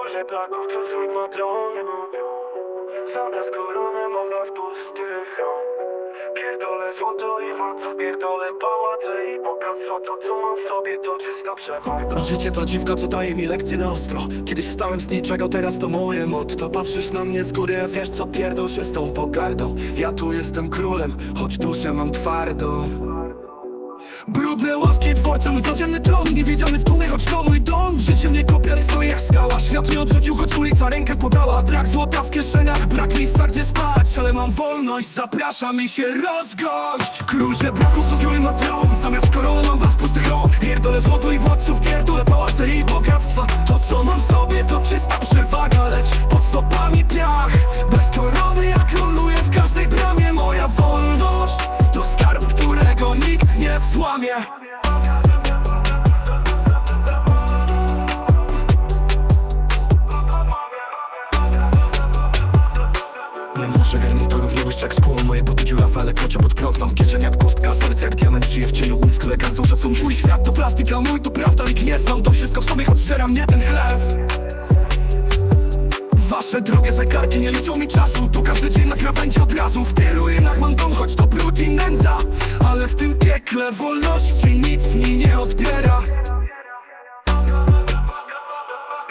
Król braków, co swój ma tron Zamiast korony mam nas pustych Pierdolę złoto i władców, pierdolę pałace i bogactwo To co mam w sobie to czysta przemoc. Życie to dziwka, co daje mi lekcje na ostro. Kiedyś stałem z niczego, teraz to moje motto. Patrzysz na mnie z góry, a wiesz co pierdol się z tą pogardą. Ja tu jestem królem, choć duszę mam twardą. Brudne łaski dworcem, codzienny tron Niewiedziany w tłumie, choć to mój dom. Życie mnie Świat mnie odrzucił, choć ulica rękę podała. Brak złota w kieszeniach, brak miejsca gdzie spać. Ale mam wolność, zaprasza mi się rozgość. Król żebraków stosuję na tron Zamiast korony mam was pustych rąk Pierdolę złoto i władców, pierdolę pałace i bogactwa. To co mam w sobie to czysta przewaga. Lecz pod stopami piach Bez korony ja króluję w każdej bramie. Moja wolność to skarb, którego nikt nie złamie Nie muszę garniturów, nie błyszczak z połą Moje buty dziurawe, ale pod prąd Mam kieszeń jak pustka, serce jak diament. Żyję w cieniu ulic, elegancją szacun Twój świat to plastik, a mój to prawda Nikt nie znam, to wszystko w sobie, choć żera mnie ten chleb Wasze drogie zegarki nie liczą mi czasu. Tu każdy dzień na krawędzi od razu. W tych ruinach mam dom, choć to brud i nędza. Ale w tym piekle wolności nic mi nie odbiera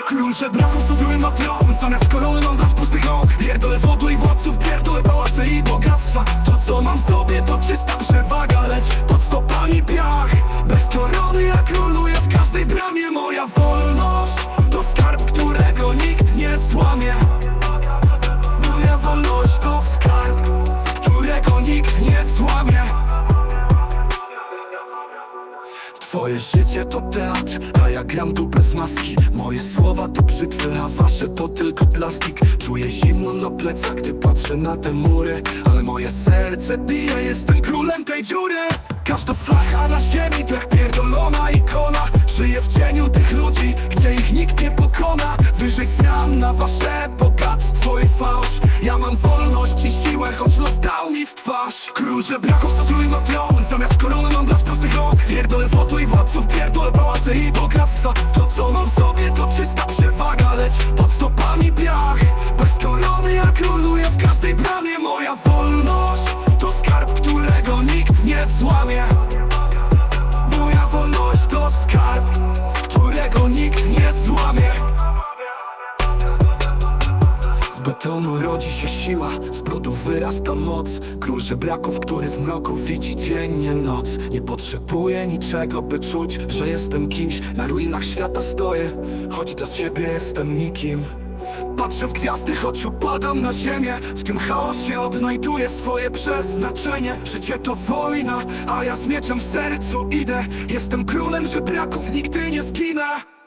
Król żebraków to zły ma tron Zamiast korony mam blask pustych rąk. Pierdolę złotu i władców, pierdolę pałace i bogactwa. To co mam w sobie to czysta przewaga. Lecz pod stopami piach Bez korony ja króluję. W każdej bramie Moja wolność to skarb, którego nikt nie złamie. Moja wolność to skarb, którego nikt nie złamie. Twoje życie to teatr, ja gram tu bez maski. Moje słowa to brzytwy, a wasze to tylko plastik. Czuję zimno na plecach, gdy patrzę na te mury. Ale moje serce bije, jestem królem tej dziury. Każda flacha na ziemi to jak pierdolona ikona. Żyję w cieniu tych ludzi, gdzie ich nikt nie pokona. Wyżej zmian na wasze bogactwo i fałsz. Ja mam wolność i siłę, choć los dał mi w twarz. Król żebraków stosuję na tron Zamiast korony mam blask prostych rąk. Pierdolę złoto i władców, pierdolę pałace i To co mam w sobie to czysta przewaga Lecz pod stopami piach. Bez korony ja króluję w każdej bramie. Moja wolność to skarb, którego nikt nie złamie z betonu rodzi się siła, z brudu wyrasta moc. Król żebraków, który w mroku widzi dzień, nie noc. Nie potrzebuję niczego, by czuć, że jestem kimś. Na ruinach świata stoję, choć dla ciebie jestem nikim. Patrzę w gwiazdy, choć upadam na ziemię. W tym chaosie odnajduję swoje przeznaczenie. Życie to wojna, a ja z mieczem w sercu idę. Jestem królem żebraków, nigdy nie zginę